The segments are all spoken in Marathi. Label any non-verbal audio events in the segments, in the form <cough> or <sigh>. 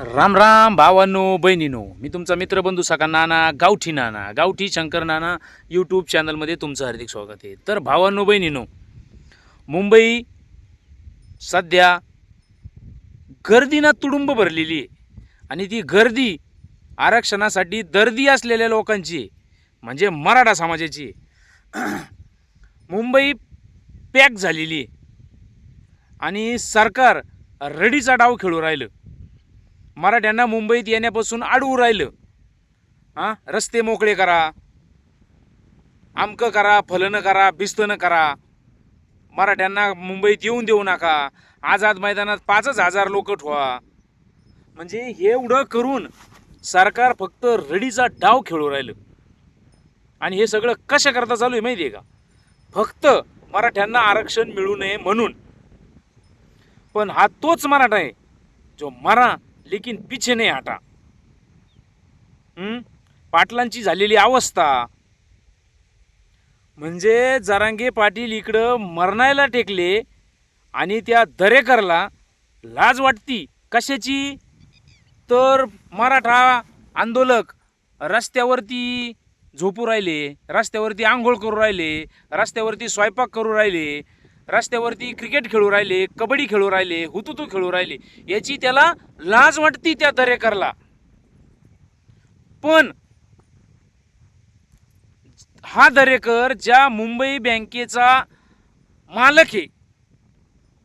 राम राम भावांनो बहिणीनो मी तुमचा मित्रबंधू सका नाना गावठी नाना गावठी शंकर नाना यूट्यूब चॅनलमध्ये तुमचं हार्दिक स्वागत आहे. तर भावांनो बहिणीनो मुंबई सध्या गर्दीनं तुडुंब भरलेली आहे. आणि ती गर्दी आरक्षणासाठी दर्दी असलेल्या लोकांची म्हणजे मराठा समाजाची <clears throat> मुंबई पॅक झालेली आहे. आणि सरकार रडीचा डाव खेळू राहिलं. मराठ्यांना मुंबईत येण्यापासून अडवू राहिलं. हां? रस्ते मोकळे करा. आमकं करा फलनं करा बिस्तनं करा. मराठ्यांना मुंबईत येऊन देऊ नका. आझाद मैदानात पाचच हजार लोक ठेवा. म्हणजे एवढं करून सरकार फक्त रडीचा डाव खेळू राहिलं. आणि हे सगळं कशा करता चालू आहे माहिती आहे का? फक्त मराठ्यांना आरक्षण मिळू नये म्हणून. पण हा तोच मराठा आहे जो मरा लेकिन पिछे नाही हटा। हम्म? पाटलांची झालेली अवस्था। म्हणजे जरांगे पाटील इकडं मरणायला टेकले आणि त्या दरेकरला लाज वाटती कशाची? तर मराठा आंदोलक रस्त्यावरती झोपू राहिले रस्त्यावरती आंघोळ करू राहिले रस्त्यावरती स्वयंपाक करू राहिले रस्त्यावरती क्रिकेट खेळू राहिले कबड्डी खेळू राहिले हुतुतू खेळू राहिले याची त्याला लाज वाटती त्या दरेकरला. पण हा दरेकर ज्या मुंबई बँकेचा मालक आहे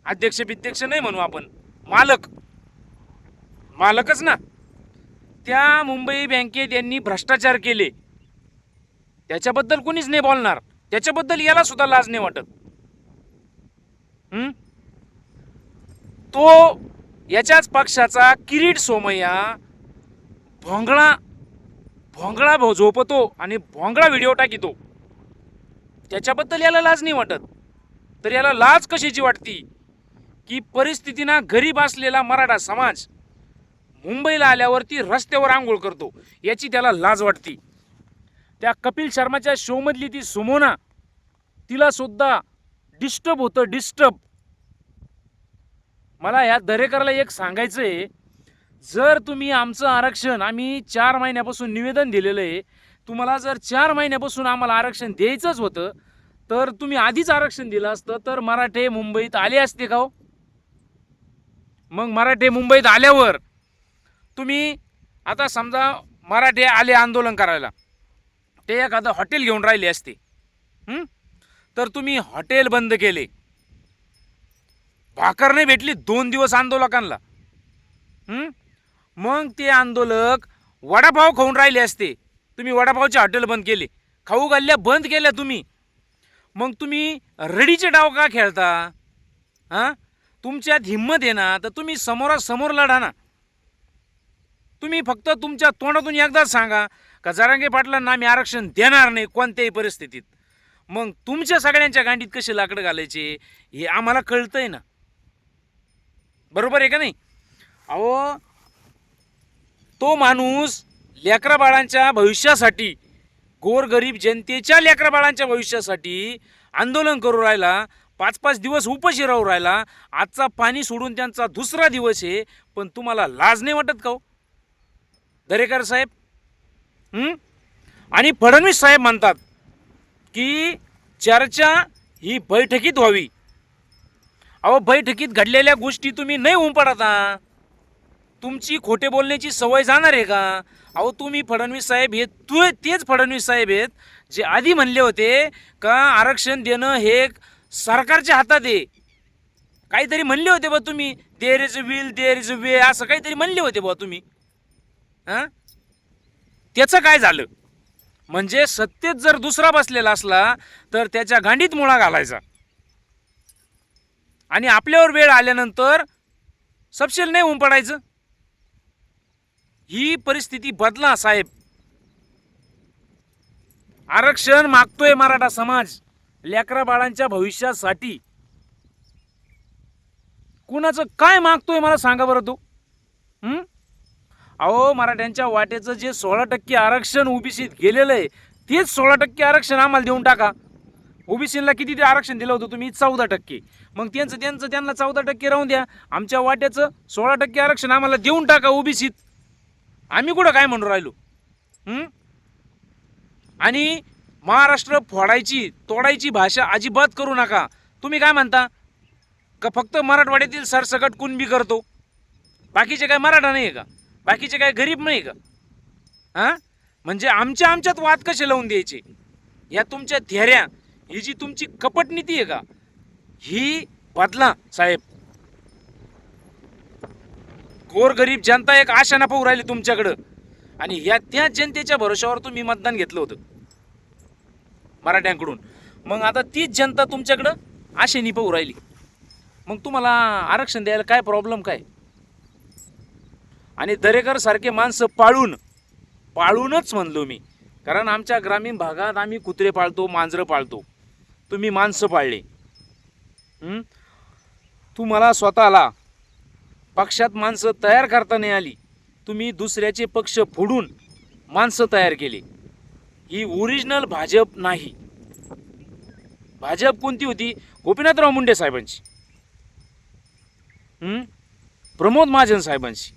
अध्यक्ष बिध्यक्ष नाही म्हणू आपण मालक मालकच ना त्या मुंबई बँकेत यांनी भ्रष्टाचार केले. त्याच्याबद्दल कोणीच नाही बोलणार त्याच्याबद्दल याला सुद्धा लाज नाही वाटत. तो याच्याच पक्षाचा किरीट सोमय्या भोंगळा भोंगळा भो- झोपतो आणि भोंगळा व्हिडिओ टाकितो. त्याच्याबद्दल याला लाज नाही वाटत. तर याला लाज कशाची वाटती? की परिस्थितीनं गरीब असलेला मराठा समाज मुंबईला आल्यावरती रस्त्यावर आंघोळ करतो याची त्याला लाज वाटती. त्या कपिल शर्माच्या शोमधली ती सुमोना तिला सुद्धा डिस्टर्ब होतं डिस्टर्ब मला या दरेकरला एक सांगायचं आहे जर तुम्ही आमचं आरक्षण आम्ही चार महिन्यापासून निवेदन दिलेलं आहे तुम्हाला जर चार महिन्यापासून आम्हाला आरक्षण द्यायचंच होतं तर तुम्ही आधीच आरक्षण दिलं असतं तर मराठे मुंबईत आले असते का हो? मग मराठे मुंबईत आल्यावर तुम्ही आता समजा मराठे आले आंदोलन करायला ते एखादं हॉटेल घेऊन राहिले असते. तर तुम्ही हॉटेल बंद केले. भाकर नाही भेटली दोन दिवस आंदोलकांना. मग ते आंदोलक वडापाव खाऊन राहिले असते. तुम्ही वडापावचे हॉटेल बंद केले. खाऊ गल्ल्या बंद केल्या तुम्ही. मग तुम्ही रडीचे डाव का खेळता? हां? तुमच्यात हिंमत आहे ना तर तुम्ही समोरासमोर लढा ना. तुम्ही फक्त तुमच्या तोंडातून एकदाच सांगा का जरांगे पाटलांना आम्ही आरक्षण देणार नाही कोणत्याही परिस्थितीत. मग तुमच्या सगळ्यांच्या गांडीत कसे लाकडं घालायचे हे आम्हाला कळतंय ना. बरोबर आहे का नाही? अहो तो माणूस लेकरा बाळांच्या भविष्यासाठी गोरगरीब जनतेच्या लेकरा बाळांच्या भविष्यासाठी आंदोलन करू राहिला पाच पाच दिवस उपशी राहू राहिला आजचा पाणी सोडून त्यांचा दुसरा दिवस आहे पण तुम्हाला लाज नाही वाटत का हो? दरेकर साहेब आणि फडणवीस साहेब म्हणतात की चर्चा ही बैठकीत व्हावी. अहो बैठकीत घडलेल्या गोष्टी तुम्ही नाही उंपडता. तुमची खोटे बोलण्याची सवय जाणार आहे का? अहो तुम्ही फडणवीस साहेब हे तू तेच फडणवीस साहेब आहेत जे आधी म्हणले होते का आरक्षण देणं हे सरकारच्या हातात आहे. काहीतरी म्हणले होते बा तुम्ही there is a will there is a way असं काहीतरी म्हणले होते बा तुम्ही. हां? त्याचं काय झालं? म्हणजे सत्तेत जर दुसरा बसलेला असला तर त्याच्या गांडीत मुळा घालायचा. आणि आपल्यावर वेळ आल्यानंतर सपशेल नाही उंपडायचं ही परिस्थिती बदला साहेब. आरक्षण मागतोय मराठा समाज. लेकरा बाळांच्या भविष्यासाठी. कुणाचं काय मागतोय मला सांगा बरं तू? अहो मराठ्यांच्या वाटेचं जे सोळा टक्के आरक्षण ओबीसीत गेलेलं आहे तेच सोळा टक्के आरक्षण आम्हाला देऊन टाका. ओबीसीला किती ते आरक्षण दिलं होतं तुम्ही चौदा टक्के. मग त्यांचं त्यांचं त्यांना चौदा टक्के राहून द्या. आमच्या वाट्याचं सोळा टक्के आरक्षण आम्हाला देऊन टाका ओबीसीत. आम्ही कुठं काय म्हणून राहिलो? आणि महाराष्ट्र फोडायची तोडायची भाषा अजिबात करू नका. तुम्ही काय म्हणता? का फक्त मराठवाड्यातील सरसकट कुणबी करतो? बाकीचे काय मराठा नाही आहे का? बाकीचे काय गरीब नाही का? हां? म्हणजे आमच्या आमच्यात वाद कसे लावून द्यायचे? या तुमच्या थेऱ्या ही जी तुमची कपट नीती आहे का? ही बदला साहेब. गोरगरीब जनता एक आशा नपाऊ राहिली तुमच्याकडं. आणि या त्या जनतेच्या भरोशावर तुम्ही मतदान घेतलं होतं. मराठ्यांकडून. मग आता तीच जनता तुमच्याकडं आशे निपवू राहिली. मग तुम्हाला आरक्षण द्यायला काय प्रॉब्लेम काय? आणि दरेकर सारखे माणसं पाळून पाळूनच म्हणलो मी. कारण आमच्या ग्रामीण भागात आम्ही कुत्रे पाळतो मांजरं पाळतो. तुम्ही माणसं पाळले. तू तुम्हाला स्वतःला पक्षात माणसं तयार करता नाही आली. तुम्ही दुसऱ्याचे पक्ष फोडून माणसं तयार केली. ही ओरिजिनल भाजप नाही. भाजप कोणती होती? गोपीनाथराव मुंडे साहेबांची. प्रमोद महाजन साहेबांची.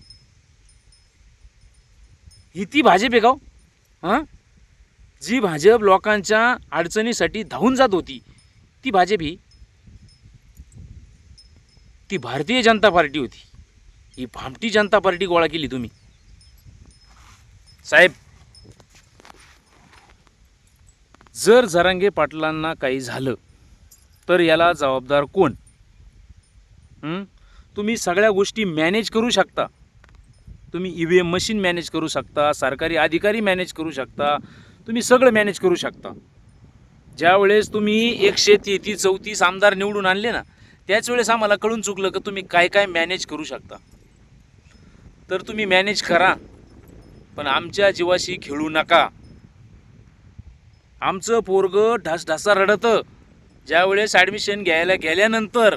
ही ती भाजप आहे का हो? हां? जी भाजप लोकांच्या अडचणीसाठी धावून जात होती ती भाजप ही. ती भारतीय जनता पार्टी होती. ही भामटी जनता पार्टी गोळा केली तुम्ही. साहेब जर जरांगे पाटलांना काही झालं तर याला जबाबदार कोण? तुम्ही सगळ्या गोष्टी मॅनेज करू शकता. तुम्ही E V M machine manage करू शकता सरकारी अधिकारी मॅनेज करू शकता तुम्ही सगळं मॅनेज करू शकता. ज्यावेळेस तुम्ही एकशे तेहतीस चौतीस आमदार निवडून आणले ना त्याच वेळेस आम्हाला कळून चुकलं की तुम्ही काय काय मॅनेज करू शकता. तर तुम्ही मॅनेज करा पण आमच्या जीवाशी खेळू नका. आमचं पोरगं ढासढासा रडतं ज्यावेळेस ॲडमिशन घ्यायला गेल्यानंतर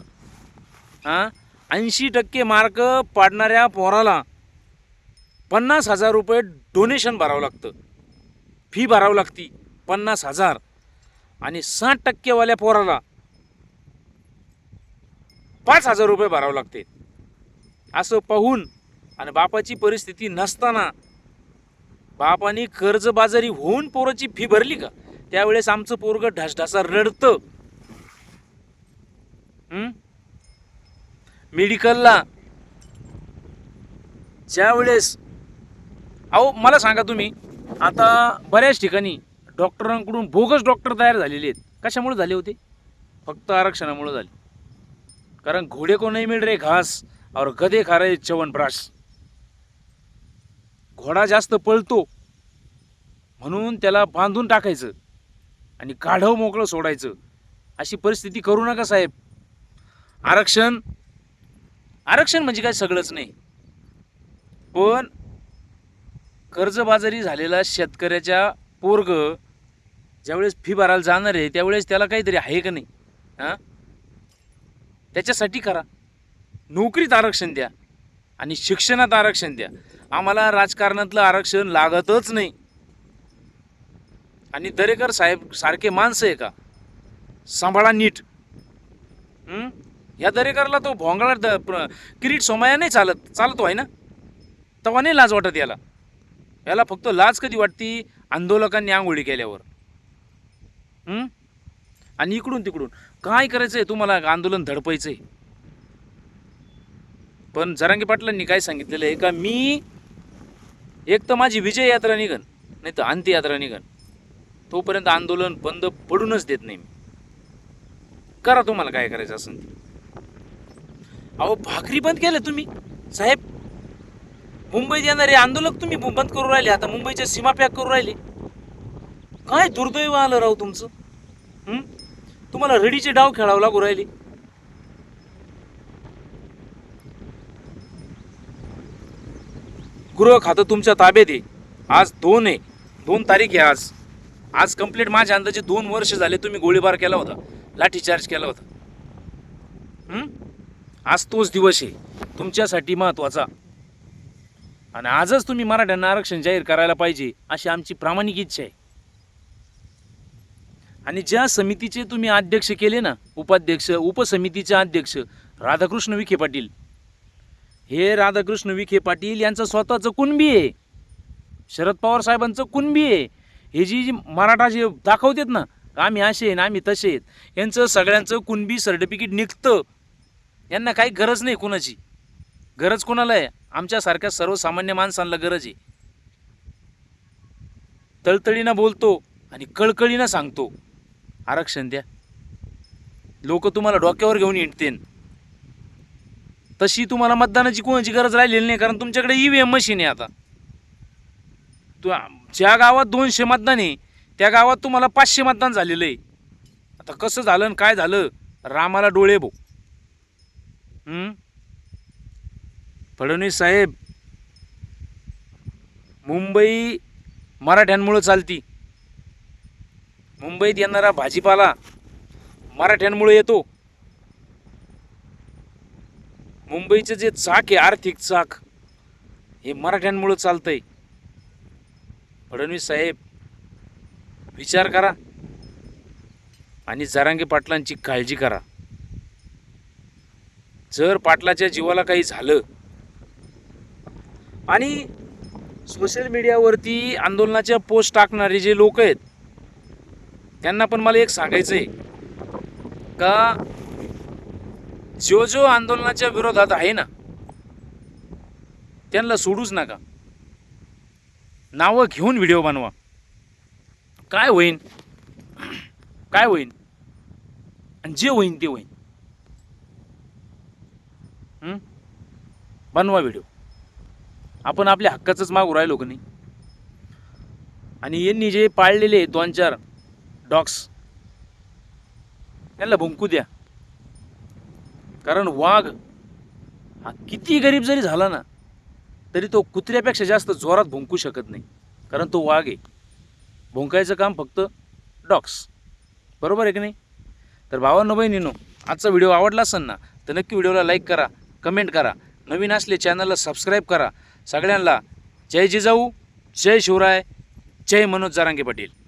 हां ऐंशी टक्के मार्क पाडणाऱ्या पोराला पन्नास हजार रुपये डोनेशन भरावं लागतं. फी भरावं लागती. पन्नास हजार. आणि साठ टक्केवाल्या पोराला पाच हजार रुपये भरावं लागते. असं पाहून आणि बापाची परिस्थिती नसताना बापाने कर्जबाजारी होऊन पोराची फी भरली का? त्यावेळेस आमचं पोरग ढासढासा रडतं. मेडिकलला. ज्यावेळेस अहो मला सांगा तुम्ही आता बऱ्याच ठिकाणी डॉक्टरांकडून बोगस डॉक्टर तयार झालेले आहेत. कशामुळे झाले होते? फक्त आरक्षणामुळे झाले. कारण घोडे को नाही मिळ रे घास और गधे खा रहे च्यवनप्राश घोडा जास्त पळतो म्हणून त्याला बांधून टाकायचं आणि गाढव मोकळं सोडायचं. अशी परिस्थिती करू नका साहेब. आरक्षण आरक्षण म्हणजे काय सगळंच नाही. पण कर्जबाजारी झालेला शेतकऱ्याच्या पोरग ज्यावेळेस फी भरायला जाणार आहे त्यावेळेस त्याला काहीतरी आहे का नाही? हां? त्याच्यासाठी करा. नोकरीत आरक्षण द्या आणि शिक्षणात आरक्षण द्या. आम्हाला राजकारणातलं आरक्षण लागतच नाही. आणि दरेकर साहेब सारखे माणसं आहे का? सांभाळा नीट. ह्या दरेकरला तो भोंगळा द किरीट सोमाया नाही चालत चालतो आहे ना? तेव्हा नाही लाज वाटत याला. याला फक्त लाज कधी वाटती? आंदोलकांनी आंघोळी केल्यावर. आणि इकडून तिकडून. काय करायचं आहे तुम्हाला आंदोलन धडपायचं आहे पण जरांगी पाटलांनी काय सांगितलेलं आहे का? मी एक तर माझी विजय यात्रा निघन नाही तर अंत्ययात्रा निघन. तोपर्यंत आंदोलन बंद पडूनच देत नाही मी. करा तुम्हाला काय करायचं असेल अहो भाकरी बंद केलं तुम्ही. साहेब मुंबईत येणारे आंदोलक तुम्ही बंद करू राहिले आता मुंबईच्या सीमा पॅक करू राहिले. काय दुर्दैव आलं राव तुमचं? तुम्हाला रडीचे डाव खेळावं लागू राहिले. गृह खातं तुमच्या ताब्यात आहे. आज दोन आहे. दोन तारीख आहे आज. आज कंप्लीट माझ्या अंदाजे दोन वर्ष झाले तुम्ही गोळीबार केला होता. लाठीचार्ज केला होता. आज तोच दिवस आहे. तुमच्यासाठी महत्त्वाचा आणि आजच तुम्ही मराठ्यांना आरक्षण जाहीर करायला पाहिजे अशी आमची प्रामाणिक इच्छा आहे. आणि ज्या समितीचे तुम्ही अध्यक्ष केले ना उपाध्यक्ष उपसमितीचे अध्यक्ष राधाकृष्ण विखे पाटील. हे राधाकृष्ण विखे पाटील यांचं स्वतःचं कुणबी आहे. शरद पवार साहेबांचं कुणबी आहे. हे जी जी मराठा जे दाखवतात ना आम्ही असे आहे ना आम्ही तसे आहेत यांचं सगळ्यांचं कुणबी सर्टिफिकेट निघतं. यांना काही गरज नाही कुणाची. गरज कोणाला आहे? आमच्यासारख्या सर्वसामान्य माणसांना गरज आहे. तळतळीनं बोलतो आणि कळकळीनं सांगतो. आरक्षण द्या. लोक तुम्हाला डोक्यावर घेऊन इंटतेन तशी तुम्हाला मतदानाची कोणाची गरज राहिलेली नाही कारण तुमच्याकडे ई व्ही एम मशीन आहे आता. तू ज्या गावात दोनशे मतदान आहे त्या गावात तुम्हाला पाचशे मतदान झालेलं आहे. आता कसं झालं आणि काय झालं? रामाला डोळे भाऊ फडणवीस साहेब मुंबई मराठ्यांमुळं चालती. मुंबईत येणारा भाजीपाला मराठ्यांमुळे येतो. मुंबईचं जे चाक आहे आर्थिक चाक हे मराठ्यांमुळं चालतंय. फडणवीस साहेब विचार करा आणि जरांगे पाटलांची काळजी करा. जर पाटलाच्या जीवाला काही झालं आणि सोशल मीडियावरती आंदोलनाच्या पोस्ट टाकणारे जे लोक आहेत त्यांना पण मला एक सांगायचं आहे का जो जो आंदोलनाच्या विरोधात आहे ना त्यांना सोडूच नका. नावं घेऊन व्हिडिओ बनवा. काय होईन? काय होईन? आणि जे होईन ते होईन. बनवा व्हिडिओ. आपण आपल्या हक्काचंच मागू राहिलो का नाही? आणि यांनी जे पाळलेले दोन चार डॉग्स त्यांना भुंकू द्या. कारण वाघ हा किती गरीब जरी झाला ना तरी तो कुत्र्यापेक्षा जास्त जोरात भुंकू शकत नाही. कारण तो वाघ आहे. भुंकायचं काम फक्त डॉग्स बरोबर आहे की नाही? तर भावांनो बहिणीनो आजचा व्हिडिओ आवडला असेल ना तर नक्की व्हिडिओला लाईक करा कमेंट करा. नवीन असले चॅनलला सबस्क्राईब करा. सगळ्यांना जय जिजाऊ जय शिवराय जय मनोज जारांगे पाटील.